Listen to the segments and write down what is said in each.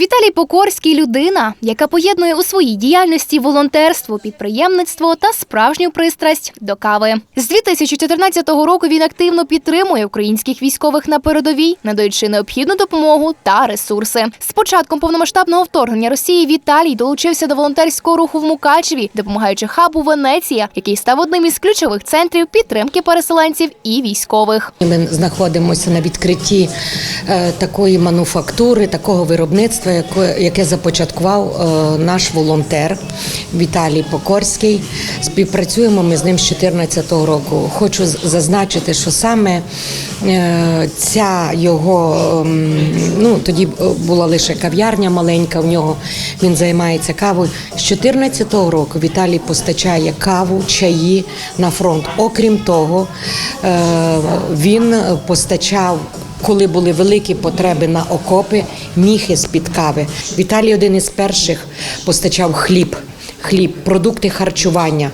Віталій Покорський людина, яка поєднує у своїй діяльності волонтерство, підприємництво та справжню пристрасть до кави. З 2014 року він активно підтримує українських військових на передовій, надаючи необхідну допомогу та ресурси. З початком повномасштабного вторгнення Росії Віталій долучився до волонтерського руху в Мукачеві, допомагаючи хабу Венеція, який став одним із ключових центрів підтримки переселенців і військових. Ми знаходимося на відкритті е, такої мануфактури, такого виробництва, яке, яке започаткував е, наш волонтер Віталій Покорський. Співпрацюємо ми з ним з 2014 року. Хочу зазначити, що саме е, ця його ем, ну тоді е, була лише кав'ярня маленька. В нього він займається кавою. З 2014 року Віталій постачає каву, чаї на фронт. Окрім того, він постачав. Коли були великі потреби на окопи, міхи з-під кави. Віталій один із перших постачав хліб, хліб, продукти харчування,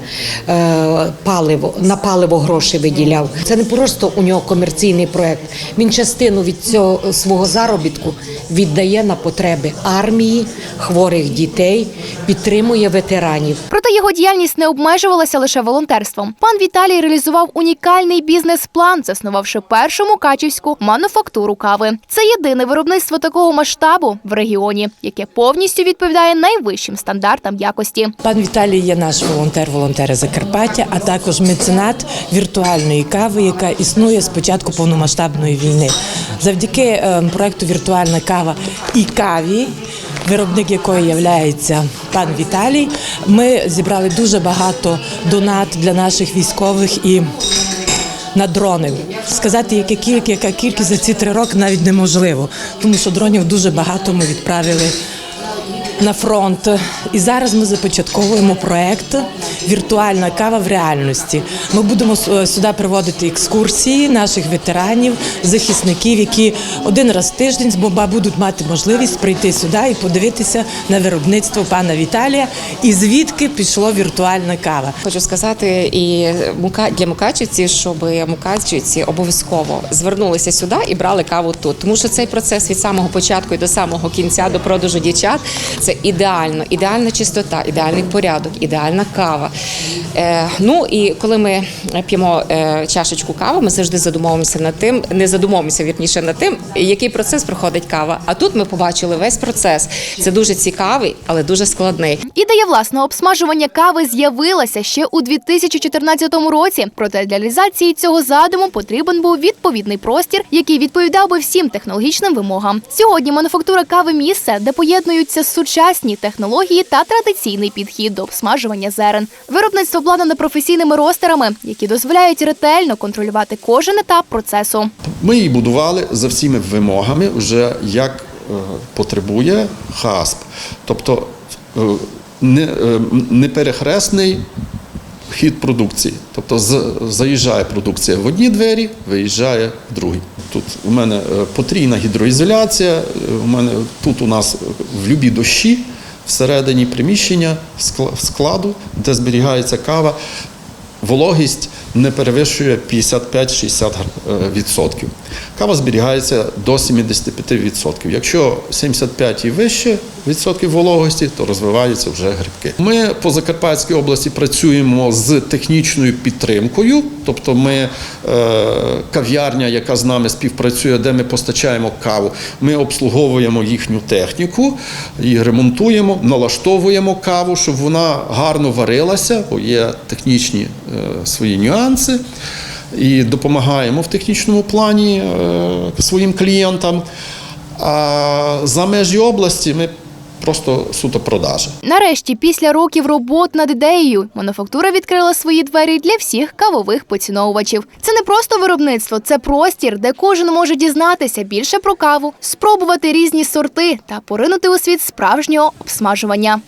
е, паливо, на паливо гроші виділяв. Це не просто у нього комерційний проект. Він частину від цього свого заробітку віддає на потреби армії, хворих дітей, підтримує ветеранів. Проте його діяльність не обмежувалася лише волонтерством. Пан Віталій реалізував унікальний бізнес-план, заснувавши першу мукачівську мануфактуру кави. Це єдине виробництво такого масштабу в регіоні, яке повністю відповідає найвищим стандартам якості. Пан Віталій є наш волонтер, волонтери Закарпаття, а також меценат віртуальної кави, яка існує з початку повномасштабної війни. Завдяки е, проекту Віртуальна кава і каві. Виробник якої є пан Віталій. Ми зібрали дуже багато донат для наших військових і на дрони. Сказати, яка кількість, яка кількість за ці три роки навіть неможливо, тому що дронів дуже багато ми відправили на фронт. І зараз ми започатковуємо проект Віртуальна кава в реальності. Ми будемо сюди приводити екскурсії наших ветеранів, захисників, які один раз в тиждень будуть мати можливість прийти сюди і подивитися на виробництво пана Віталія. І звідки пішло віртуальна кава. Хочу сказати і мука- для мукачівців, щоб мукачівці обов'язково звернулися сюди і брали каву тут. Тому що цей процес від самого початку і до самого кінця, до продажу дівчат, це ідеально, ідеальна чистота, ідеальний порядок, ідеальна кава. Е, ну і коли ми п'ємо е, чашечку кави, ми завжди задумовуємося над тим, не задумовуємося вірніше над тим, який процес проходить кава. А тут ми побачили весь процес. Це дуже цікавий, але дуже складний. Ідея власного обсмажування кави з'явилася ще у 2014 році. Проте для реалізації цього задуму потрібен був відповідний простір, який відповідав би всім технологічним вимогам. Сьогодні мануфактура кави місце, де поєднуються сучасні технології та традиційний підхід до обсмажування зерен. Виробництво обладнане професійними ростерами, які дозволяють ретельно контролювати кожен етап процесу. Ми її будували за всіми вимогами, вже як е, потребує ХАСП. Тобто е, не, перехресний неперехресний хід продукції. Тобто заїжджає продукція в одні двері, виїжджає в другі. Тут у мене е, потрійна гідроізоляція, е, у мене тут у нас в любі дощі всередині приміщення складу, де зберігається кава, вологість не перевищує 55-60%. е. Кава зберігається до 75%. Якщо 75 і вище відсотків вологості, то розвиваються вже грибки. Ми по Закарпатській області працюємо з технічною підтримкою, тобто ми е, кав'ярня, яка з нами співпрацює, де ми постачаємо каву, ми обслуговуємо їхню техніку, її ремонтуємо, налаштовуємо каву, щоб вона гарно варилася, бо є технічні е, свої нюанси. І допомагаємо в технічному плані е, своїм клієнтам. А за межі області ми просто суто продажі. Нарешті, після років робот над ідеєю, мануфактура відкрила свої двері для всіх кавових поціновувачів. Це не просто виробництво, це простір, де кожен може дізнатися більше про каву, спробувати різні сорти та поринути у світ справжнього обсмажування.